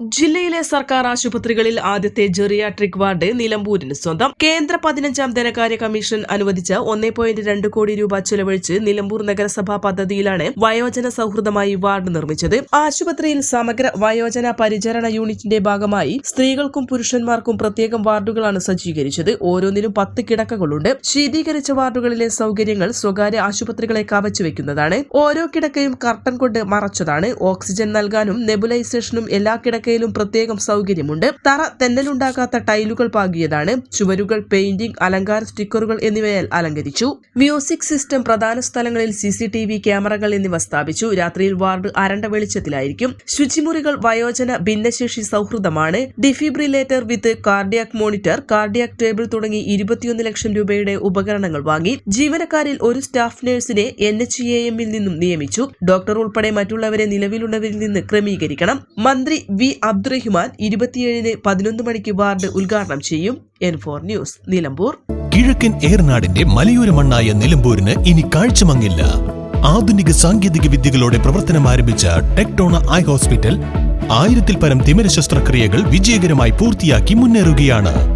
ജില്ലയിലെ സർക്കാർ ആശുപത്രികളിൽ ആദ്യത്തെ ജെറിയാട്രിക് വാർഡ് നിലമ്പൂരിന് സ്വന്തം. കേന്ദ്ര പതിനഞ്ചാം ധനകാര്യ കമ്മീഷൻ അനുവദിച്ച ഒന്നേ പോയിന്റ് രണ്ട് കോടി രൂപ ചെലവഴിച്ച് നിലമ്പൂർ നഗരസഭാ പദ്ധതിയിലാണ് വയോജന സൗഹൃദമായി വാർഡ് നിർമ്മിച്ചത്. ആശുപത്രിയിൽ സമഗ്ര വയോജന പരിചരണ യൂണിറ്റിന്റെ ഭാഗമായി സ്ത്രീകൾക്കും പുരുഷന്മാർക്കും പ്രത്യേകം വാർഡുകളാണ് സജ്ജീകരിച്ചത്. ഓരോന്നിനും പത്ത് കിടക്കകളുണ്ട്. ശീതീകരിച്ച വാർഡുകളിലെ സൗകര്യങ്ങൾ സ്വകാര്യ ആശുപത്രികളെ കവച്ചു വെക്കുന്നതാണ്. ഓരോ കിടക്കയും കർട്ടൻ കൊണ്ട് മറച്ചതാണ്. ഓക്സിജൻ നൽകാനും നെബുലൈസേഷനും എല്ലാ കിടക്കയിലും പ്രത്യേകം സൗകര്യമുണ്ട്. തറ തെന്നലുണ്ടാക്കാത്ത ടൈലുകൾ പാകിയതാണ്. ചുവരുകൾ പെയിന്റിംഗ് അലങ്കാര സ്റ്റിക്കറുകൾ എന്നിവയാൽ അലങ്കരിച്ചു. മ്യൂസിക് സിസ്റ്റം പ്രധാന സ്ഥലങ്ങളിൽ സി ക്യാമറകൾ എന്നിവ സ്ഥാപിച്ചു. രാത്രിയിൽ വാർഡ് അരണ്ട വെളിച്ചത്തിലായിരിക്കും. ശുചിമുറികൾ വയോജന ഭിന്നശേഷി സൗഹൃദമാണ്. Defibrillator with cardiac monitor cardiac table തുടങ്ങി ഇരുപത്തിയൊന്ന് ലക്ഷം രൂപയുടെ ഉപകരണങ്ങൾ വാങ്ങി. ജീവനക്കാരിൽ ഒരു സ്റ്റാഫ് നഴ്സിനെ എൻ എച്ച് എ എമ്മിൽ നിന്നും നിയമിച്ചു. ഡോക്ടർ ഉൾപ്പെടെ മറ്റുള്ളവരെ നിലവിലുള്ളവരിൽ നിന്ന് ക്രമീകരിക്കണം. മന്ത്രി വി അബ്ദുറഹിമാൻ ഇരുപത്തിയേഴിന് പതിനൊന്ന് മണിക്ക് വാർഡ് ഉദ്ഘാടനം ചെയ്യും. N four news Nilambur. കിഴക്കൻ ഏർനാടിന്റെ മലയോര മണ്ണായ നിലമ്പൂരിന് ഇനി കാഴ്ചമങ്ങില്ല. ആധുനിക സാങ്കേതിക വിദ്യകളോടെ പ്രവർത്തനം ആരംഭിച്ച ടെക്ടോണ ഐ ഹോസ്പിറ്റൽ ആയിരത്തിൽ പരം തിമിര ശസ്ത്രക്രിയകൾ വിജയകരമായി പൂർത്തിയാക്കി മുന്നേറുകയാണ്.